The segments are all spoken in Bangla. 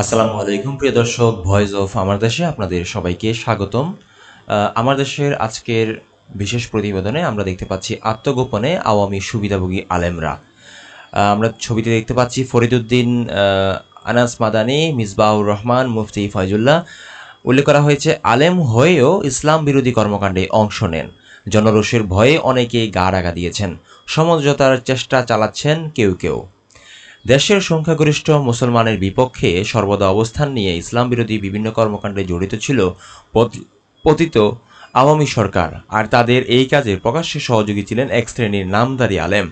আসসালামু আলাইকুম, প্রিয় দর্শক, ভয়েস অফ আমার দেশে আপনাদের সবাইকে স্বাগতম। আমার দেশের আজকের বিশেষ প্রতিবেদনে আমরা দেখতে পাচ্ছি আত্মগোপনে আওয়ামী সুবিধাভোগী আলেমরা। আমরা ছবিতে দেখতে পাচ্ছি ফরিদুদ্দিন আনাস মাদানি মিসবাউর রহমান, মুফতি ফয়জুল্লাহ। উল্লেখ করা হয়েছে, আলেম হয়েও ইসলাম বিরোধী কর্মকাণ্ডে অংশ নেন। জনরোষের ভয়ে অনেকেই গা ডাকা দিয়েছেন। সমঝোতার চেষ্টা চালাচ্ছেন কেউ কেউ। দেশের সংখ্যাগরিষ্ঠ মুসলমানের বিপক্ষে সর্বদা অবস্থান নিয়ে ইসলাম বিরোধী বিভিন্ন কর্মকাণ্ডে জড়িত ছিল পতি- পতিত আওয়ামী সরকার, আর তাদের এই কাজে প্রকাশ্যে সহযোগী ছিলেন এক শ্রেণির নামদারি আলেম।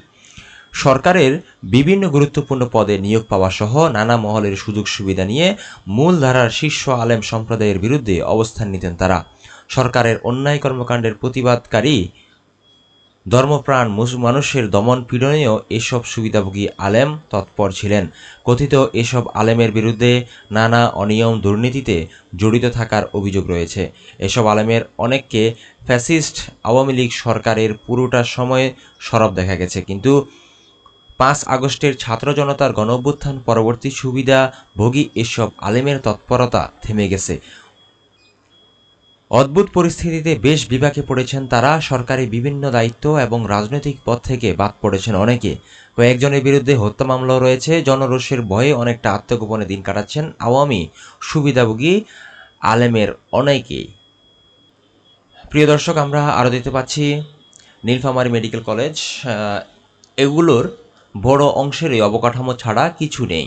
সরকারের বিভিন্ন গুরুত্বপূর্ণ পদে নিয়োগ পাওয়া সহ নানা মহলের সুযোগ সুবিধা নিয়ে মূলধারার শীর্ষ আলেম সম্প্রদায়ের বিরুদ্ধে অবস্থান নিতেন তারা। সরকারের অন্যায় কর্মকাণ্ডের প্রতিবাদকারী ধর্মপ্রাণ মানুষের দমন পীড়নেও এসব সুবিধাভোগী আলেম তৎপর ছিলেন। কথিত এসব আলেমের বিরুদ্ধে নানা অনিয়ম দুর্নীতিতে জড়িত থাকার অভিযোগ রয়েছে। এসব আলেমের অনেককে ফ্যাসিস্ট আওয়ামী লীগ সরকারের পুরোটা সময়ে সরব দেখা গেছে। কিন্তু পাঁচ আগস্টের ছাত্র জনতার গণ অভ্যুত্থান পরবর্তী সুবিধাভোগী এসব আলেমের তৎপরতা থেমে গেছে। অদ্ভুত পরিস্থিতিতে বেশ বিপাকে পড়েছেন তারা। সরকারি বিভিন্ন দায়িত্ব এবং রাজনৈতিক পদ থেকে বাদ পড়েছেন অনেকে। কয়েকজনের বিরুদ্ধে হত্যা মামলাও রয়েছে। জনরোষের ভয়ে অনেকটা আত্মগোপনে দিন কাটাচ্ছেন আওয়ামী সুবিধাভোগী আলেমের অনেকেই প্রিয় দর্শক, আমরা আরও দেখতে পাচ্ছি নীলফামারী মেডিকেল কলেজ এগুলোর বড় অংশেরই অবকাঠামো ছাড়া কিছু নেই।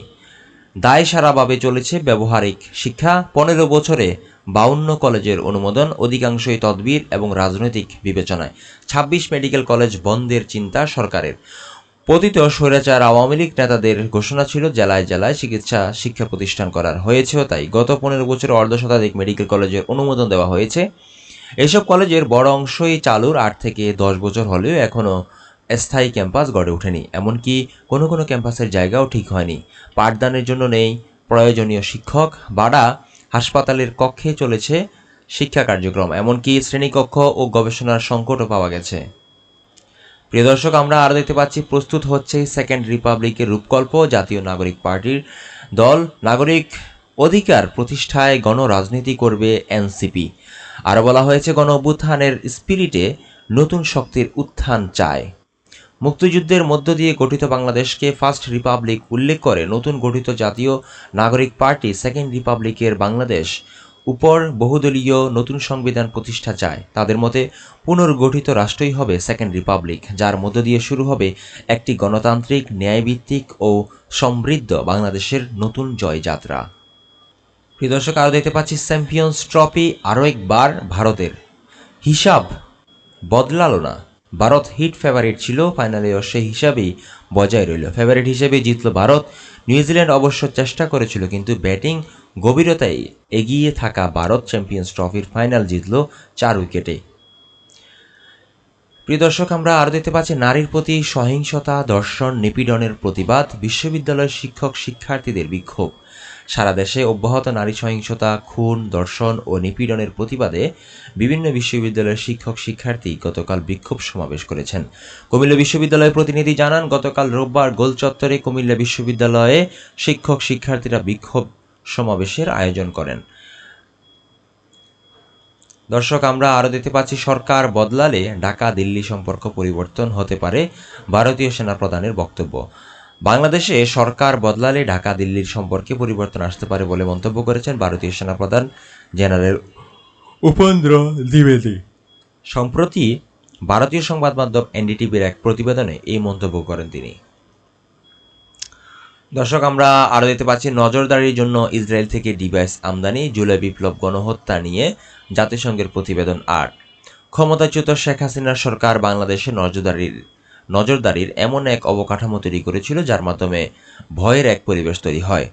দায় সারাভাবে চলেছে ব্যবহারিক শিক্ষা। পনেরো বছরে বাউন্ন কলেজের অনুমোদন, অধিকাংশই তদবির এবং রাজনৈতিক বিবেচনায়। ছাব্বিশ মেডিকেল কলেজ বন্ধের চিন্তা সরকারের। পতিত স্বৈরাচার আওয়ামী লীগ নেতাদের ঘোষণা ছিল, জেলায় জেলায় চিকিৎসা শিক্ষা প্রতিষ্ঠান করার। হয়েছেও তাই। গত পনেরো বছরে অর্ধ শতাধিক মেডিকেল কলেজের অনুমোদন দেওয়া হয়েছে। এসব কলেজের বড় অংশই চালুর আট থেকে দশ বছর হলেও এখনও স্থায়ী ক্যাম্পাস গড়ে ওঠেনি। এমনকি কোনো কোনো ক্যাম্পাসের জায়গাও ঠিক হয়নি। পাঠদানের জন্য নেই প্রয়োজনীয় শিক্ষক। বাড়া হাসপাতালের কক্ষে চলেছে শিক্ষা কার্যক্রম, এমনকি শ্রেণীকক্ষ ও গবেষণার সংকটও পাওয়া গেছে। প্রিয় দর্শক, আমরা আরও দেখতে পাচ্ছি, প্রস্তুত হচ্ছে সেকেন্ড রিপাবলিকের রূপকল্প, জাতীয় নাগরিক পার্টির দল। নাগরিক অধিকার প্রতিষ্ঠায় গণরাজনীতি করবে এনসিপি। আরও বলা হয়েছে গণ অভ্যুত্থানের স্পিরিটে নতুন শক্তির উত্থান চায়। মুক্তিযুদ্ধের মধ্য দিয়ে গঠিত বাংলাদেশকে ফার্স্ট রিপাবলিক উল্লেখ করে নতুন গঠিত জাতীয় নাগরিক পার্টি সেকেন্ড রিপাবলিকের বাংলাদেশ উপর বহুদলীয় নতুন সংবিধান প্রতিষ্ঠা চায়। তাদের মতে, পুনর্গঠিত রাষ্ট্রই হবে সেকেন্ড রিপাবলিক, যার মধ্য দিয়ে শুরু হবে একটি গণতান্ত্রিক, ন্যায়ভিত্তিক ও সমৃদ্ধ বাংলাদেশের নতুন জয়যাত্রা। প্রিয় দর্শক, আরও দেখতে পাচ্ছি চ্যাম্পিয়ন্স ট্রফি আরও একবার ভারতের হিসাব বদলালো না। ভারত হিট ফেভারিট ছিল ফাইনালেও সেই হিসাবেই বজায় রইল। ফেভারিট হিসেবে জিতল ভারত, নিউজিল্যান্ড অবশ্য চেষ্টা করেছিল, কিন্তু ব্যাটিং গভীরতায় এগিয়ে থাকা ভারত চ্যাম্পিয়ন্স ট্রফির ফাইনাল জিতল চার উইকেটে। প্রিয় দর্শক, আমরা আরও দেখতে পাচ্ছি, নারীর প্রতি সহিংসতা, দর্শন, নিপীড়নের প্রতিবাদ, বিশ্ববিদ্যালয়ের শিক্ষক শিক্ষার্থীদের বিক্ষোভ। সারা দেশে অব্যাহত নারী সহিংসতা, খুন দর্শন ও নিপীড়নের প্রতিবাদে বিভিন্ন বিশ্ববিদ্যালয়ের শিক্ষক শিক্ষার্থী গতকাল বিক্ষোভ সমাবেশ করেছেন। কুমিল্লা বিশ্ববিদ্যালয়ের প্রতিনিধি জানান, গতকাল রোববার গোল চত্বরে কুমিল্লা বিশ্ববিদ্যালয়ে শিক্ষক শিক্ষার্থীরা বিক্ষোভ সমাবেশের আয়োজন করেন। দর্শক, আমরা আরও দেখতে পাচ্ছি, সরকার বদলালে ঢাকা দিল্লি সম্পর্ক পরিবর্তন হতে পারে ভারতীয় সেনা প্রধানের বক্তব্য। বাংলাদেশে সরকার বদলালে ঢাকা দিল্লির সম্পর্কে পরিবর্তন আসতে পারে বলে মন্তব্য করেছেন ভারতীয় সেনাপ্রধান জেনারেল উপেন্দ্র দ্বিবেদী। সম্প্রতি ভারতীয় সংবাদ মাধ্যম এনডিটিভির এক প্রতিবেদনে এই মন্তব্য করেন তিনি। দর্শক আমরা আরও দেখতে পাচ্ছি নজরদারির জন্য ইসরায়েল থেকে ডিভাইস আমদানি জুলাই বিপ্লব গণহত্যা নিয়ে জাতিসংঘের প্রতিবেদন আট। ক্ষমতাচ্যুত শেখ হাসিনার সরকার বাংলাদেশে নজরদারির নজরদারির এমন এক অবকাঠামো তৈরি করেছিল যার মাধ্যমে ভয়ের এক পরিবেশ তৈরি হয়।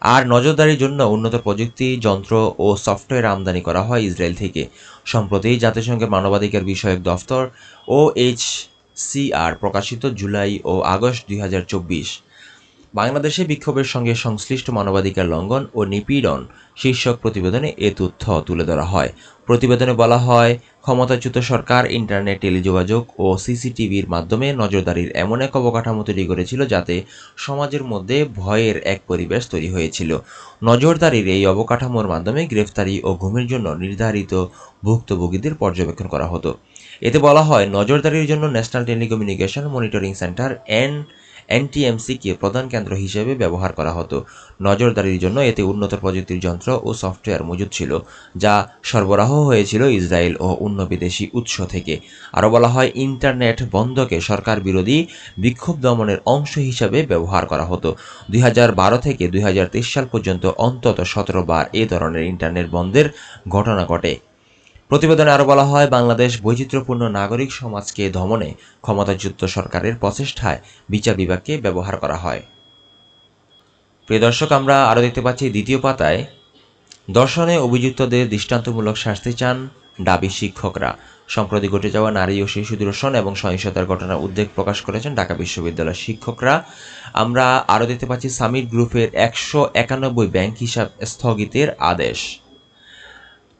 আর নজরদারির জন্য উন্নত প্রযুক্তি, যন্ত্র ও সফটওয়্যার আমদানি করা হয় ইসরায়েল থেকে। সম্প্রতি জাতিসংঘের মানবাধিকার বিষয়ক দফতর ও এইচ সিআর প্রকাশিত জুলাই ও আগস্ট দুই হাজার চব্বিশ। বাংলাদেশে বিক্ষোভের সঙ্গে সংশ্লিষ্ট মানবাধিকার লঙ্ঘন ও নিপীড়ন শীর্ষক প্রতিবেদনে এ তথ্য তুলে ধরা হয়। প্রতিবেদনে বলা হয়, ক্ষমতাচ্যুত সরকার, ইন্টারনেট, টেলিযোগাযোগ ও সিসিটিভির মাধ্যমে নজরদারির এমন এক অবকাঠামো তৈরি করেছিল যাতে সমাজের মধ্যে ভয়ের এক পরিবেশ তৈরি হয়েছিল। নজরদারির এই অবকাঠামোর মাধ্যমে গ্রেফতারি ও ঘুমের জন্য নির্ধারিত ভুক্তভোগীদের পর্যবেক্ষণ করা হতো। এতে বলা হয়, নজরদারির জন্য national telecommunication monitoring centre, N এনটিএমসিকে প্রধান কেন্দ্র হিসেবে ব্যবহার করা হতো। নজরদারির জন্য এতে উন্নত প্রযুক্তির যন্ত্র ও সফটওয়্যার মজুদ ছিল, যা সরবরাহ হয়েছিল ইসরায়েল ও অন্য বিদেশি উৎস থেকে। আরও বলা হয়, ইন্টারনেট বন্ধকে সরকার বিরোধী বিক্ষোভ দমনের অংশ হিসাবে ব্যবহার করা হতো। দুই হাজার বারো থেকে দুই হাজার তেইশ সাল পর্যন্ত অন্তত সতেরো বার এ ধরনের ইন্টারনেট বন্ধের ঘটনা ঘটে। প্রতিবেদনে আরও বলা হয়, বাংলাদেশ বৈচিত্র্যপূর্ণ নাগরিক সমাজকে দমনে ক্ষমতাচ্যুত সরকারের প্রচেষ্টায় বিচার বিভাগকে ব্যবহার করা হয়। প্রিয় দর্শক, আমরা আরও দেখতে পাচ্ছি দ্বিতীয় পাতায়, দর্শনে অভিযুক্তদের দৃষ্টান্তমূলক শাস্তি চান দাবি শিক্ষকরা। সম্প্রতি ঘটে যাওয়া নারী ও শিশু দূষণ এবং সহিংসতার ঘটনার উদ্বেগ প্রকাশ করেছেন ঢাকা বিশ্ববিদ্যালয়ের শিক্ষকরা। আমরা আরও দেখতে পাচ্ছি, সামিট গ্রুপের একশো একানব্বই ব্যাংক হিসাব স্থগিতের আদেশ।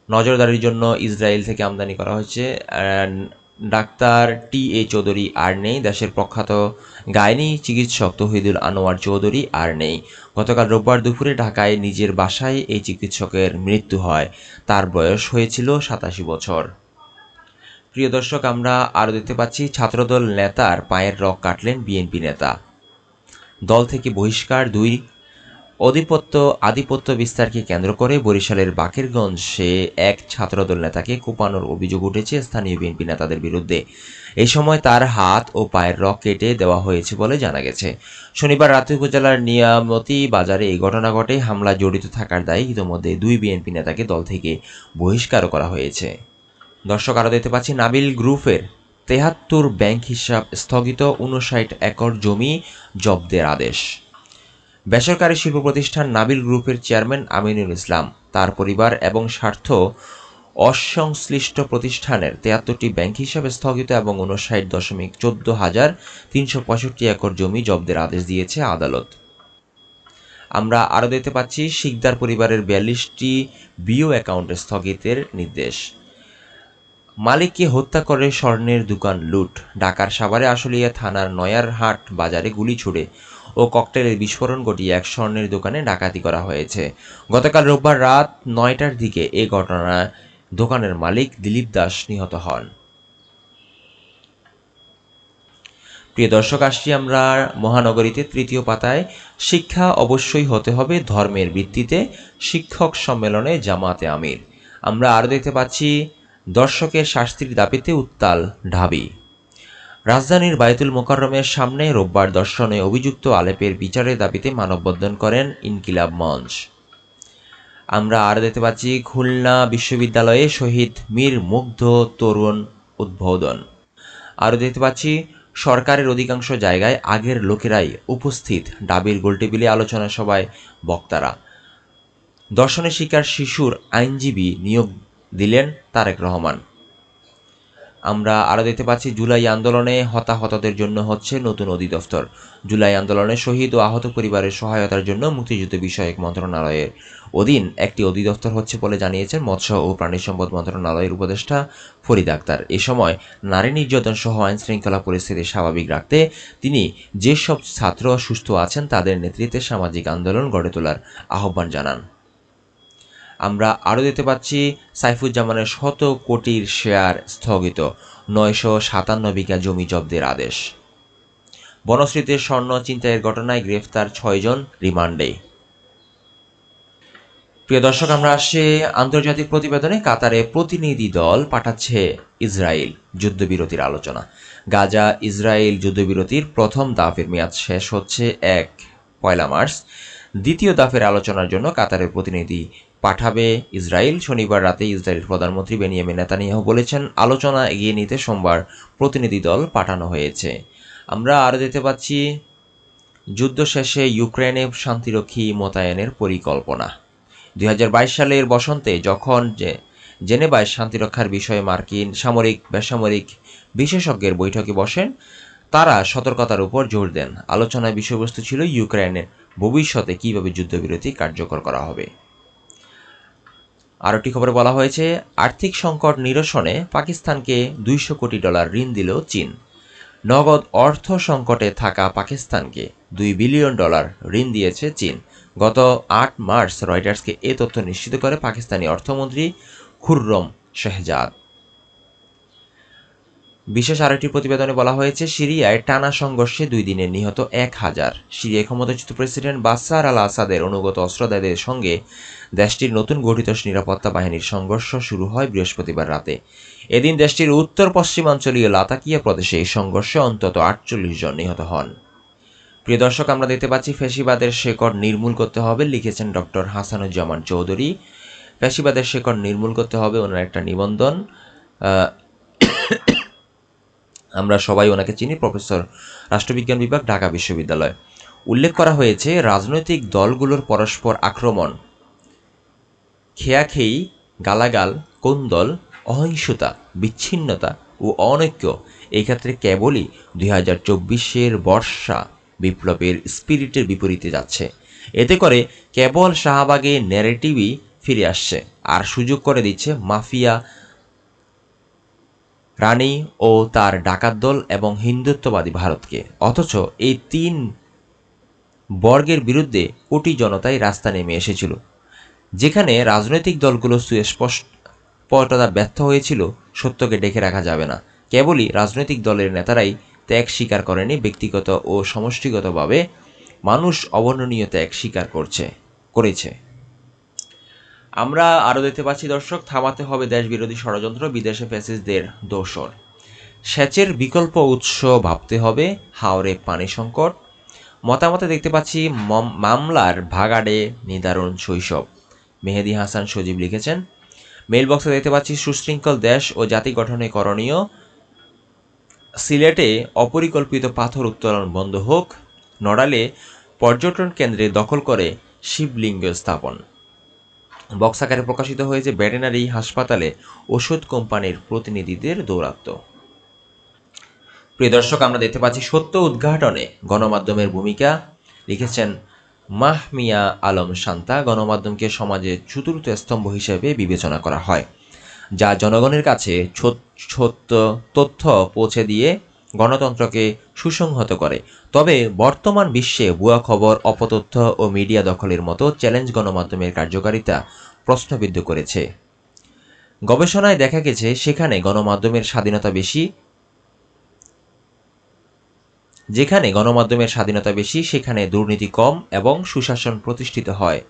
নজরদারির জন্য ইসরায়েল থেকে আমদানি করা হয়েছে ডাক্তার টি এ চৌধুরী আর নেই, দেশের প্রখ্যাত গায়নি চিকিৎসক তহিদুল আনোয়ার চৌধুরী আর নেই। গতকাল রোববার দুপুরে ঢাকায় নিজের বাসায় এই চিকিৎসকের মৃত্যু হয়। তার বয়স হয়েছিল সাতাশি বছর। প্রিয় দর্শক, আমরা আরও দেখতে পাচ্ছি, ছাত্রদল নেতার পায়ের রক কাটলেন বিএনপি নেতা। দল থেকে বহিষ্কার দুই অধিপত্য, আধিপত্য বিস্তারকে কেন্দ্র করে বরিশালের বাকেরগঞ্জে এক ছাত্রদল নেতাকে কোপানোর অভিযোগ উঠেছে স্থানীয় বিএনপি নেতাদের বিরুদ্ধে। এ সময় তার হাত ও পায়ের রক কেটে দেওয়া হয়েছে বলে জানা গেছে। শনিবার রাতে উপজেলার নিয়ামতি বাজারে এই ঘটনা ঘটে। হামলা জড়িত থাকার দায়ে ইতিমধ্যে দুই বিএনপি নেতাকে দল থেকে বহিষ্কার করা হয়েছে। দর্শক, আরও দেখতে পাচ্ছি নাবিল গ্রুপের তেহাত্তর ব্যাংক হিসাব স্থগিত, উনষাট একর জমি জব্দের আদেশ। বেসরকারি শিল্প প্রতিষ্ঠান নাবিল গ্রুপের চেয়ারম্যান আমিনুল ইসলাম, তার পরিবার এবং স্বার্থ অসংশ্লিষ্ট প্রতিষ্ঠানের তেয়াত্তরটি ব্যাংক হিসাবে স্থগিত এবং উনষাট দশমিক চোদ্দ হাজার তিনশো পঁয়ষট্টি একর জমি জব্দের আদেশ দিয়েছে আদালত। আমরা আরও দেখতে পাচ্ছি, শিকদার পরিবারের বিয়াল্লিশটি বিও অ্যাকাউন্টে স্থগিতের নির্দেশ। মালিককে হত্যা করে স্বর্ণের দোকান লুট। ঢাকার সাভারে আশুলিয়া থানার নয়ারহাট বাজারে গুলি ছুড়ে ও ককটেলের বিস্ফোরণ ঘটিয়ে এক স্বর্ণের দোকানে ডাকাতি করা হয়েছে। গতকাল রোববার রাত নয়টার দিকে এ ঘটনায় দোকানের মালিক দিলীপ দাস নিহত হন। প্রিয় দর্শক, আসছি আমরা মহানগরীতে তৃতীয় পাতায়। শিক্ষা অবশ্যই হতে হবে ধর্মের ভিত্তিতে, শিক্ষক সম্মেলনে জামাতে আমির। আমরা আরও দেখতে পাচ্ছি, দর্শকের শাস্তির দাবিতে উত্তাল ঢাবি। রাজধানীর বায়তুল মোকাররমের সামনে রোববার দর্শনে অভিযুক্ত আলেপের বিচারের দাবিতে মানববন্ধন করেন ইনকিলাব মঞ্চ। আমরা আর দেখতে পাচ্ছি, খুলনা বিশ্ববিদ্যালয়ে শহীদ মীর মুগ্ধ তরুণ উদ্বোধন। আরও দেখতে পাচ্ছি, সরকারের অধিকাংশ জায়গায় আগের লোকেরাই উপস্থিত, ডাবির গোলটেবিলে আলোচনা সভায় বক্তারা। দর্শনের শিকার শিশুর আইনজীবী নিয়োগ দিলেন তারেক রহমান। আমরা আরও দেখতে পাচ্ছি, জুলাই আন্দোলনে হতাহতদের জন্য হচ্ছে নতুন অধিদপ্তর। জুলাই আন্দোলনে শহীদ ও আহত পরিবারের সহায়তার জন্য মুক্তিযুদ্ধ বিষয়ক মন্ত্রণালয়ের অধীন একটি অধিদপ্তর হচ্ছে বলে জানিয়েছেন মৎস্য ও প্রাণী সম্পদ মন্ত্রণালয়ের উপদেষ্টা ফরিদ আক্তার। এ সময় নারী নির্যাতন সহ আইন শৃঙ্খলা পরিস্থিতি স্বাভাবিক রাখতে তিনি যেসব ছাত্র সুস্থ আছেন তাদের নেতৃত্বে সামাজিক আন্দোলন গড়ে তোলার আহ্বান জানান। আমরা আরও দেখতে পাচ্ছি, সাইফুজ্জামানের শত কোটির শেয়ার স্থগিত, নয়শো সাতান্ন বিঘা জমি জব্দের আদেশ। বনশ্রীতে স্বর্ণ চিন্তায়ের ঘটনায় গ্রেফতার ছয়জন রিমান্ডে। প্রিয় দর্শক, আমরা আসছি আন্তর্জাতিক প্রতিবেদনে। কাতারে প্রতিনিধি দল পাঠাচ্ছে ইসরায়েল যুদ্ধবিরতির আলোচনা। গাজা ইসরায়েল যুদ্ধবিরতির প্রথম দাফের মেয়াদ শেষ হচ্ছে এক পয়লা মার্চ। দ্বিতীয় দাফের আলোচনার জন্য কাতারের প্রতিনিধি পাঠাবে ইসরায়েল। শনিবার রাতে ইসরায়েলের প্রধানমন্ত্রী বেনিয়ামিন নেতানিয়াহু বলেছেন, আলোচনা এগিয়ে নিতে সোমবার প্রতিনিধি দল পাঠানো হয়েছে। আমরা আরও দেখতে পাচ্ছি, যুদ্ধ শেষে ইউক্রেনে শান্তিরক্ষী মোতায়েনের পরিকল্পনা। দু হাজার বাইশ সালের বসন্তে যখন যে জেনেভায় শান্তিরক্ষার বিষয়ে মার্কিন সামরিক, বেসামরিক বিশেষজ্ঞের বৈঠকে বসেন, তারা সতর্কতার উপর জোর দেন। আলোচনার বিষয়বস্তু ছিল ইউক্রেনের ভবিষ্যতে কীভাবে যুদ্ধবিরতি কার্যকর করা হবে। আরও একটি খবরে বলা হয়েছে, আর্থিক সংকট নিরসনে পাকিস্তানকে দুইশো কোটি ডলার ঋণ দিল চীন। নগদ অর্থ সংকটে থাকা পাকিস্তানকে দুই বিলিয়ন ডলার ঋণ দিয়েছে চীন। গত আট মার্চ রয়টার্সকে এ তথ্য নিশ্চিত করে পাকিস্তানি অর্থমন্ত্রী খুররম শেহজাদ। বিশেষ আরেকটি প্রতিবেদনে বলা হয়েছে, সিরিয়ায় টানা সংঘর্ষে দুই দিনে নিহত এক হাজার। সিরিয়ায় ক্ষমতাচ্যুত প্রেসিডেন্ট বাসার আল আসাদের অনুগত অস্ত্রদায়ীদের সঙ্গে দেশটির নতুন গঠিত নিরাপত্তা বাহিনীর সংঘর্ষ শুরু হয় বৃহস্পতিবার রাতে। এদিন দেশটির উত্তর পশ্চিমাঞ্চলীয় লাতাকিয়া প্রদেশে এই সংঘর্ষে অন্তত আটচল্লিশ জন নিহত হন। প্রিয় দর্শক, আমরা দেখতে পাচ্ছি ফেসিবাদের শেকড় নির্মূল করতে হবে, লিখেছেন ডক্টর হাসানুজ্জামান চৌধুরী। ফেসিবাদের শেকড় নির্মূল করতে হবে ওনার একটা নিবন্ধন। আমরা সবাই ওনাকে চিনি, প্রফেসর, রাষ্ট্রবিজ্ঞান বিভাগ, ঢাকা বিশ্ববিদ্যালয়। উল্লেখ করা হয়েছে রাজনৈতিক দলগুলোর পরস্পর আক্রমণ। খেয়াখেই গালাগাল, কোন্দল, অহিংসতা, বিচ্ছিন্নতা ও অনৈক্য এই ক্ষেত্রে কেবলই দুই হাজার চব্বিশের বর্ষা বিপ্লবের স্পিরিটের বিপরীতে যাচ্ছে। এতে করে কেবল শাহবাগে ন্যারেটিভই ফিরে আসছে। আর সুযোগ করে দিচ্ছে মাফিয়া রানী ও তার ডাকাত দল এবং হিন্দুত্ববাদী ভারতকে। অথচ এই তিন বর্গের বিরুদ্ধে কোটি জনতাই রাস্তা নেমে এসেছিল। যেখানে রাজনৈতিক দলগুলো সুস্পষ্টতা ব্যর্থ হয়েছিল, সত্যকে ডেকে রাখা যাবে না। কেবলই রাজনৈতিক দলের নেতারাই ত্যাগ স্বীকার করেনি, ব্যক্তিগত ও সমষ্টিগতভাবে মানুষ অবর্ণনীয় ত্যাগ স্বীকার করছে, করেছে। আমরা আরও দেখতে পাচ্ছি, দর্শক, থামাতে হবে দেশ বিরোধী ষড়যন্ত্র, বিদেশে ফ্যাসিস্টদের দোষর। সেচের বিকল্প উৎস ভাবতে হবে হাওড়ে পানি সংকট। মতামতে দেখতে পাচ্ছি, মম- মামলার ভাগাড়ে নিদারুণ শৈশব। মেহেদি হাসান সজীব লিখেছেন মেল বক্সে দেখতে পাচ্ছি, সুশৃঙ্খল দেশ ও জাতি গঠনে করণীয়। সিলেটে অপরিকল্পিত পাথর উত্তোলন বন্ধ হোক, নড়ালে পর্যটন কেন্দ্রে দখল করে শিবলিঙ্গ স্থাপন। বক্স আকারে প্রকাশিত হয়েছে ভেটেনারি হাসপাতালে ওষুধ কোম্পানির প্রতিনিধিদের দৌরাত্ম্য প্রিয় দর্শক, আমরা দেখতে পাচ্ছি সত্য উদ্ঘাটনে গণমাধ্যমের ভূমিকা লিখেছেন মাহমিয়া আলম শান্তা। গণমাধ্যমকে সমাজে চতুর্থ স্তম্ভ হিসেবে বিবেচনা করা হয়, যা জনগণের কাছে সত্য তথ্য পৌঁছে দিয়ে গণতন্ত্রকে সুসংহত করে। তবে বর্তমান বিশ্বে ভুয়া খবর, অপতথ্য ও মিডিয়া দখলের মতো চ্যালেঞ্জ গণমাধ্যমের কার্যকারিতা প্রশ্নবিদ্ধ করেছে। গবেষণায় দেখা গেছে, সেখানে গণমাধ্যমের স্বাধীনতা বেশি, যেখানে গণমাধ্যমের স্বাধীনতা বেশি, সেখানে দুর্নীতি কম এবং সুশাসন প্রতিষ্ঠিত হয়।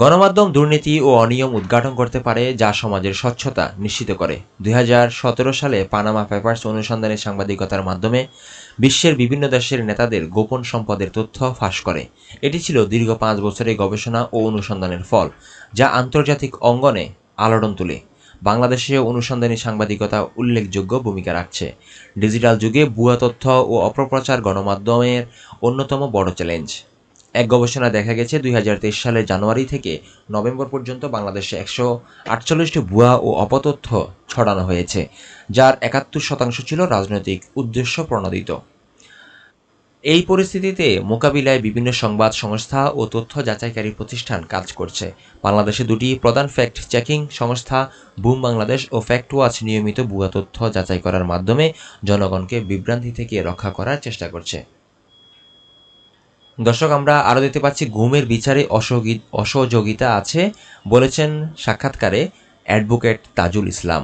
গণমাধ্যম দুর্নীতি ও অনিয়ম উদ্ঘাটন করতে পারে যা সমাজের স্বচ্ছতা নিশ্চিত করে। দু হাজার সতেরো সালে পানামা পেপার্স অনুসন্ধানের সাংবাদিকতার মাধ্যমে বিশ্বের বিভিন্ন দেশের নেতাদের গোপন সম্পদের তথ্য ফাঁস করে। এটি ছিল দীর্ঘ পাঁচ বছরের গবেষণা ও অনুসন্ধানের ফল, যা আন্তর্জাতিক অঙ্গনে আলোড়ন তুলে। বাংলাদেশে অনুসন্ধানী সাংবাদিকতা উল্লেখযোগ্য ভূমিকা রাখছে। ডিজিটাল যুগে ভুয়া তথ্য ও অপপ্রচার গণমাধ্যমের অন্যতম বড় চ্যালেঞ্জ। এক গবেষণা দেখা গেছে দুই হাজার তেইশ সালের জানুয়ারি থেকে নভেম্বর পর্যন্ত বাংলাদেশে একশো আটচল্লিশটি ভুয়া ও অপতথ্য ছড়ানো হয়েছে, যার একাত্তর শতাংশ ছিল রাজনৈতিক উদ্দেশ্য প্রণোদিত। এই পরিস্থিতিতে মোকাবিলায় বিভিন্ন সংবাদ সংস্থা ও তথ্য যাচাইকারী প্রতিষ্ঠান কাজ করছে। বাংলাদেশে দুটি প্রধান ফ্যাক্ট চেকিং সংস্থা, বুম বাংলাদেশ ও ফ্যাক্ট ওয়াচ নিয়মিত ভুয়া তথ্য যাচাই করার মাধ্যমে জনগণকে বিভ্রান্তি থেকে রক্ষা করার চেষ্টা করছে। দর্শক, আমরা আরও দেখতে পাচ্ছি ঘুমের বিচারে অসহযোগিতা আছে বলেছেন সাক্ষাৎকারে অ্যাডভোকেট তাজুল ইসলাম।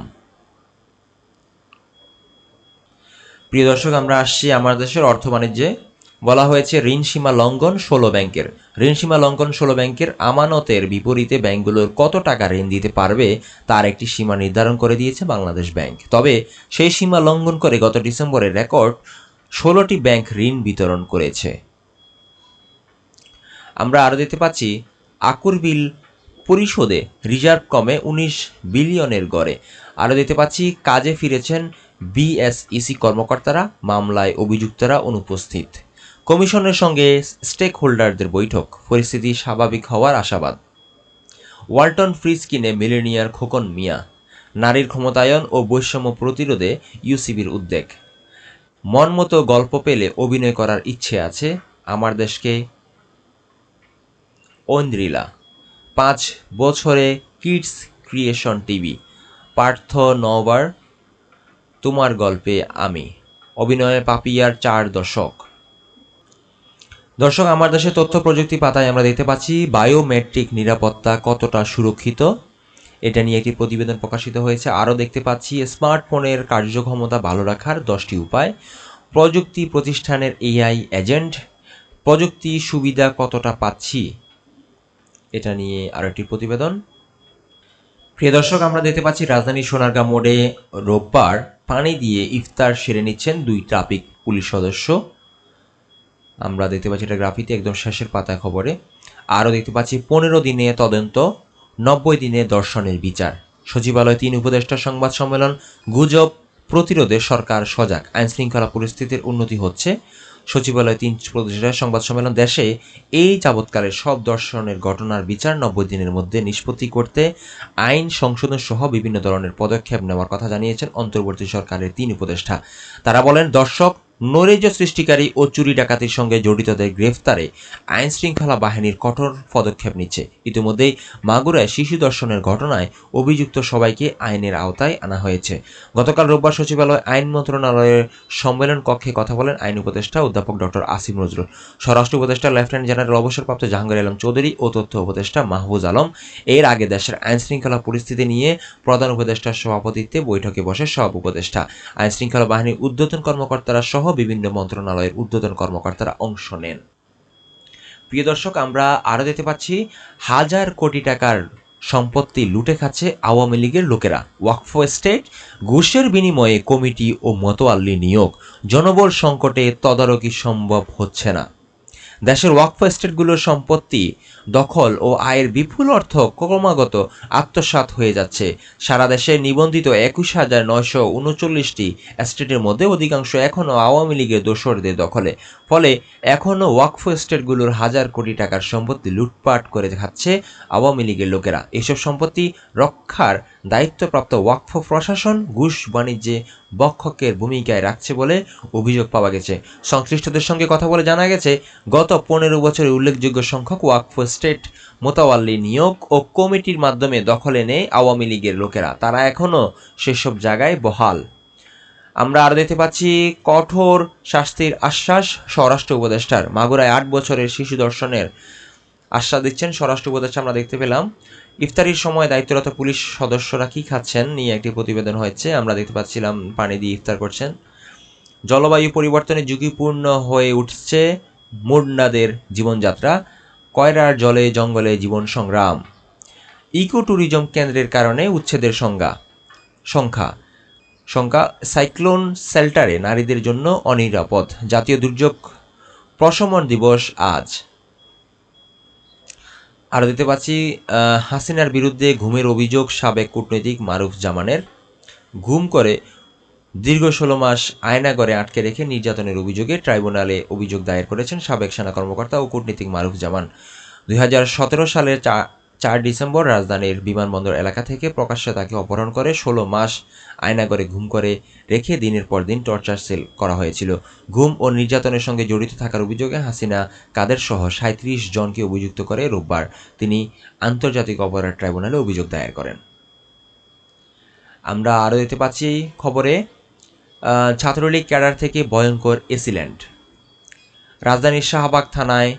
প্রিয় দর্শক, আমরা আসছি আমার দেশের অর্থ বাণিজ্যে। বলা হয়েছে, ঋণ সীমা লঙ্ঘন ষোলো ব্যাংকের। ঋণ সীমা লঙ্ঘন ষোলো ব্যাংকের আমানতের বিপরীতে ব্যাংকগুলোর কত টাকা ঋণ দিতে পারবে তার একটি সীমা নির্ধারণ করে দিয়েছে বাংলাদেশ ব্যাংক। তবে সেই সীমা লঙ্ঘন করে গত ডিসেম্বরের রেকর্ড ষোলোটি ব্যাংক ঋণ বিতরণ করেছে। আমরা আরও দেখতে পাচ্ছি, আকুর বিল পরিশোধে রিজার্ভ কমে উনিশ বিলিয়নের গড়ে। আরও দেখতে পাচ্ছি, কাজে ফিরেছেন বিএসইসি কর্মকর্তারা, মামলায় অভিযুক্তরা অনুপস্থিত। কমিশনের সঙ্গে স্টেক হোল্ডারদের বৈঠক, পরিস্থিতি স্বাভাবিক হওয়ার আশাবাদ। ওয়ালটন ফ্রিজ কিনে মিলেনিয়ার খোকন মিয়া, নারীর ক্ষমতায়ন ও বৈষম্য প্রতিরোধে ইউসিবির উদ্বেগ। মন মতো গল্প পেলে অভিনয় করার ইচ্ছে আছে আমার দেশকে ঐন্দ্রিলা পাঁচ বছরে কিডস ক্রিয়েশন টিভি। পার্থ নবার তোমার গল্পে আমি। অভিনয়ে পাপিয়ার চার দশক। দর্শক, আমার দেশের তথ্য প্রযুক্তি পাতায় আমরা দেখতে পাচ্ছি বায়োমেট্রিক নিরাপত্তা কতটা সুরক্ষিত। এটা নিয়ে একটি প্রতিবেদন প্রকাশিত হয়েছে। আরও দেখতে পাচ্ছি, স্মার্টফোনের কার্যক্ষমতা ভালো রাখার দশটি উপায়। প্রযুক্তি প্রতিষ্ঠানের এআই এজেন্ট। প্রযুক্তি সুবিধা কতটা পাচ্ছি? এটা নিয়ে আরও একটি প্রতিবেদন। প্রিয় দর্শক, আমরা দেখতে পাচ্ছি রাজধানী সোনারগাঁ মোড়ে রোববার পানি দিয়ে ইফতার সেরে নিচ্ছেন দুই ট্রাফিক পুলিশ সদস্য। আমরা দেখতে পাচ্ছি এটা গ্রাফিতে একদম শেষের পাতায় খবরে। আরও দেখতে পাচ্ছি পনেরো দিনে তদন্ত, নব্বই দিনে দর্শনের বিচার। সচিবালয় তিন উপদেষ্টা সংবাদ সম্মেলন, গুজব প্রতিরোধে সরকার সজাগ। আইনশৃঙ্খলা পরিস্থিতির উন্নতি হচ্ছে। সচিবালয় তিন প্রদেশের সংবাদ সম্মেলন দেশে এই যাবৎকালের সব দর্শনের ঘটনার বিচার নব্বই দিনের মধ্যে নিষ্পত্তি করতে আইন সংশোধন সহ বিভিন্ন ধরনের পদক্ষেপ নেওয়ার কথা জানিয়েছেন অন্তর্বর্তী সরকারের তিন উপদেষ্টা। তারা বলেন, দর্শক নৈরাজ্য সৃষ্টিকারী ও চুরি ডাকাতির সঙ্গে জড়িতদের গ্রেফতারে আইন শৃঙ্খলা বাহিনীর কঠোর পদক্ষেপ নিচ্ছে। ইতিমধ্যেই মাগুরায় শিশু দর্শনের ঘটনায় অভিযুক্ত সবাইকে আইনের আওতায় আনা হয়েছে। গতকাল রোববার সচিবালয় আইন মন্ত্রণালয়ের সম্মেলন কক্ষে কথা বলেন আইন উপদেষ্টা অধ্যাপক ডক্টর আসিম নজরুল। স্বরাষ্ট্র উপদেষ্টা লেফটেন্যান্ট জেনারেল অবসরপ্রাপ্ত জাহাঙ্গীর আলম চৌধুরী ও তথ্য উপদেষ্টা মাহবুজ আলম এর আগে দেশের আইন শৃঙ্খলা পরিস্থিতি নিয়ে প্রধান উপদেষ্টার সভাপতিত্বে বৈঠকে বসে সব উপদেষ্টা। আইন শৃঙ্খলা বাহিনীর উদ্বোধন কর্মকর্তারা সহ বিভিন্ন মন্ত্রণালয়ের উদ্বোধন কর্মকর্তারা অংশ নেন। প্রিয় দর্শক, আমরা আরও দেখতে পাচ্ছি, হাজার কোটি টাকার সম্পত্তি লুটে খাচ্ছে আওয়ামী লীগের লোকেরা। ওয়াকফ স্টেট, ঘুষের বিনিময়ে কমিটি ও মতোয়াল্লি নিয়োগ। জনবল সংকটে তদারকি সম্ভব হচ্ছে না। দেশের ওয়াকফ স্টেটগুলোর সম্পত্তি দখল ও আয়ের বিপুল অর্থ ক্রমাগত আত্মসাত হয়ে যাচ্ছে। সারা দেশে নিবন্ধিত একুশ হাজার নয়শো উনচল্লিশটি স্টেটের মধ্যে অধিকাংশ এখনও আওয়ামী লীগের দোসরদের দখলে। ফলে এখনও ওয়াকফ স্টেটগুলোর হাজার কোটি টাকার সম্পত্তি লুটপাট করে খাচ্ছে আওয়ামী লীগের লোকেরা। এসব সম্পত্তি রক্ষার দায়িত্বপ্রাপ্ত ওয়াকফ প্রশাসন ঘুষ বাণিজ্যে বক্ষকের ভূমিকায় রাখছে বলে অভিযোগ পাওয়া গেছে। সংশ্লিষ্টদের সঙ্গে কথা বলে জানা গেছে, গত পনেরো বছরে উল্লেখযোগ্য সংখ্যক ওয়াকফ স্টেট মোতাওয়াল্লি নিয়োগ ও কমিটির মাধ্যমে দখলে নেয় আওয়ামী লীগের লোকেরা। তারা এখনও সেসব জায়গায় বহাল। আমরা আরও দেখতে পাচ্ছি কঠোর শাস্তির আশ্বাস স্বরাষ্ট্র উপদেষ্টার। মাগুরায় আট বছরের শিশু দর্শনের আশ্বাস দিচ্ছেন স্বরাষ্ট্র উপদেষ্টা, আমরা দেখতে পেলাম। ইফতারির সময় দায়িত্বরত পুলিশ সদস্যরা কি খাচ্ছেন নিয়ে একটি প্রতিবেদন হয়েছে, আমরা দেখতে পাচ্ছিলাম, পানি দিয়ে ইফতার করছেন। জলবায়ু পরিবর্তনে ঝুঁকিপূর্ণ হয়ে উঠছে মুন্ডাদের জীবনযাত্রা, কয়রার জলে, জঙ্গলে জীবন সংগ্রাম। ইকো ট্যুরিজম কেন্দ্রের কারণে উচ্ছেদের সংজ্ঞা, সংখ্যা। সংখ্যা সাইক্লোন শেল্টারে নারীদের জন্য অনিরাপদ। জাতীয় দুর্যোগ প্রশমন দিবস আজ। আরও দেখতে পাচ্ছি হাসিনার বিরুদ্ধে ঘুমের অভিযোগ সাবেক কূটনৈতিক মারুফ জামানের। ঘুম করে দীর্ঘ ষোলো মাস আয়নাগরে আটকে রেখে নির্যাতনের অভিযোগে ট্রাইব্যুনালে অভিযোগ দায়ের করেছেন সাবেক সেনা কর্মকর্তা ও কূটনীতিক মারুফ জামান। দুই হাজার সতেরো সালের চার ডিসেম্বর রাজধানীর বিমানবন্দর এলাকা থেকে প্রকাশ্যে তাকে অপহরণ করে ষোলো মাস আয়নাগরে ঘুম করে রেখে দিনের পর দিন টর্চার সেল করা হয়েছিল। ঘুম ও নির্যাতনের সঙ্গে জড়িত থাকার অভিযোগে হাসিনা কাদের সহ সাঁত্রিশ জনকে অভিযুক্ত করে রোববার তিনি আন্তর্জাতিক অপরাধ ট্রাইব্যুনালে অভিযোগ দায়ের করেন। আমরা আরও দেখতে পাচ্ছি খবরে ছাত্রলীগ ক্যাডার থেকে ভয়ঙ্কর এসিল্যান্ড রাজধানীর শাহবাগ থানায়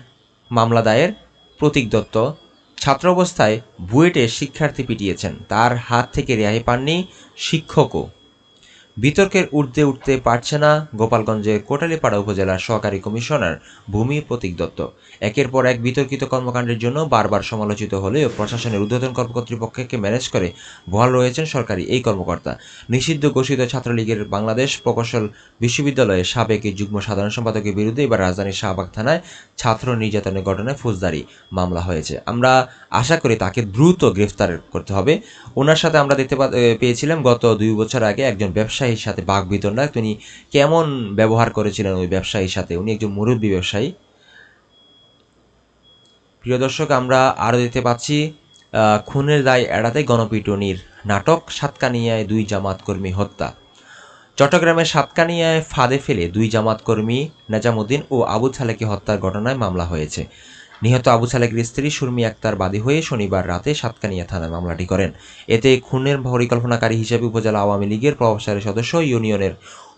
মামলা দায়ের প্রতীক দত্ত ছাত্র অবস্থায় বুয়েটে শিক্ষার্থী পিটিয়েছেন। তার হাত থেকে রেহাই পাননি শিক্ষকও। বিতর্কের ঊর্ধ্বে উঠতে পারছে না গোপালগঞ্জের কোটালীপাড়া উপজেলার সহকারী কমিশনার ভূমি প্রতীক দত্ত। একের পর এক বিতর্কিত কর্মকাণ্ডের জন্য বারবার সমালোচিত হলেও প্রশাসনের ঊর্ধ্বতন কর্তৃপক্ষকে ম্যানেজ করে বহাল রয়েছেন সরকারি এই কর্মকর্তা। নিষিদ্ধ ঘোষিত ছাত্রলীগের বাংলাদেশ প্রকৌশল বিশ্ববিদ্যালয়ের সাবেক যুগ্ম সাধারণ সম্পাদকের বিরুদ্ধে এবার রাজধানীর শাহবাগ থানায় ছাত্র নির্যাতনের ঘটনায় ফৌজদারি মামলা হয়েছে। আমরা আশা করি তাকে দ্রুত গ্রেফতার করতে হবে। ওনার সাথে আমরা দেখতে পেয়েছিলাম গত দুই বছর আগে একজন ব্যবসায়ীর সাথে বাঘ বিতণ্ডা। তিনি কেমন ব্যবহার করেছিলেন ওই ব্যবসায়ীর সাথে? উনি একজন মুরব্বী ব্যবসায়ী। প্রিয় দর্শক, আমরা আরও দেখতে পাচ্ছি খুনের দায় এড়াতে গণপিটুনির নাটক, সাতকানিয়ায় দুই জামাত কর্মী হত্যা। চট্টগ্রামের সাতকানিয়ায় ফাঁদে ফেলে দুই জামাত কর্মী নেজামুদ্দিন ও আবু ছালেকে হত্যার ঘটনায় মামলা হয়েছে। নিহত আবু ছালেকের স্ত্রী সুরমি আক্তার বাদী হয়ে শনিবার রাতে সাতকানিয়া থানায় মামলাটি করেন। এতে খুনের পরিকল্পনাকারী হিসেবে উপজেলা আওয়ামী লীগের প্রভাবশালী সদস্য ইউনিয়নের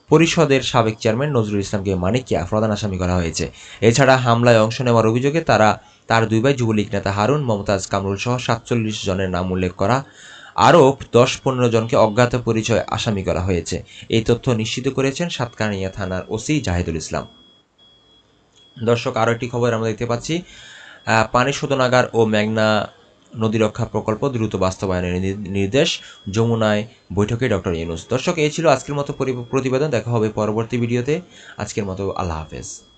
পরিষদের সাবেক চেয়ারম্যান নজরুল ইসলামকে মানিকিয়া প্রধান আসামি করা হয়েছে। এছাড়া হামলায় অংশ নেওয়ার অভিযোগে তারা তার দুই ভাই যুবলীগ নেতা হারুন, মমতাজ কামরুল সহ সাতচল্লিশ জনের নাম উল্লেখ করা আরও দশ পনেরো জনকে অজ্ঞাত পরিচয় আসামি করা হয়েছে। এই তথ্য নিশ্চিত করেছেন সাতকানিয়া থানার ওসি জাহিদুল ইসলাম। দর্শক, আরও একটি খবর আমরা দেখতে পাচ্ছি। পানি শোধনাগার ও মেঘনা নদী রক্ষা প্রকল্প দ্রুত বাস্তবায়নের নির্দেশ যমুনায় বৈঠকে ডক্টর ইউনুস। দর্শক, এই ছিল আজকের মতো প্রতিবেদন। দেখা হবে পরবর্তী ভিডিওতে। আজকের মতো আল্লাহ হাফেজ।